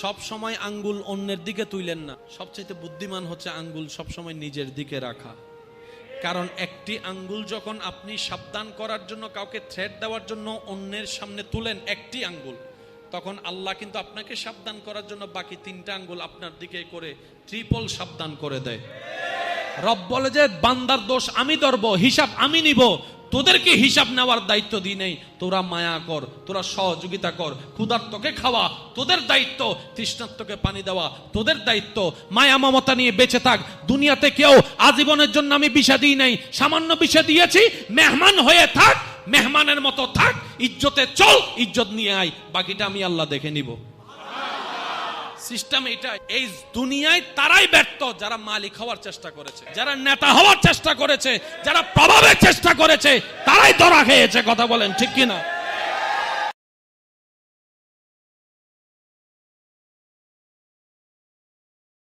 সব সময় আঙ্গুল অন্যের দিকে তুইলেন না। সবচাইতে বুদ্ধিমান হচ্ছে আঙ্গুল সব সময় নিজের দিকে রাখা। কারণ একটি আঙ্গুল যখন আপনি সাবধান করার জন্য, কাউকে থ্রেট দেওয়ার জন্য অন্যের সামনে তুলেন একটি আঙ্গুল, তখন আল্লাহ কিন্তু আপনাকে সাবধান করার জন্য বাকি তিনটা আঙ্গুল আপনার দিকে করে ট্রিপল সাবধান করে দেয়। রব বলে যে, বান্দার দোষ আমি ধরব, হিসাব আমি নিব তোদেরকে হিসাব নেওয়ার দায়িত্ব দিই নেই। তোরা মায়া কর, তোরা সহযোগিতা কর, ক্ষুধার্তকে খাওয়া, তোদের দায়িত্ব তৃষ্ণার্তকে পানি দেওয়া, তোদের দায়িত্ব মায়া মমতা নিয়ে বেঁচে থাক। দুনিয়াতে কেউ আজীবনের জন্য আমি বিষা দিই নাই। সামান্য বিষা দিয়েছি, মেহমান হয়ে থাক, মেহমানের মতো থাক, ইজ্জতে চল, ইজ্জত নিয়ে আয়। বাকিটা আমি আল্লাহ দেখে নিব। সিস্টেম এটা। এই দুনিয়ায় তারাই ব্যর্থ, যারা মালিক হওয়ার চেষ্টা করেছে, যারা নেতা হওয়ার চেষ্টা করেছে, যারা প্রভাবের চেষ্টা করেছে, তারাই ধরা খেয়েছে, কথা বলেন ঠিক কিনা?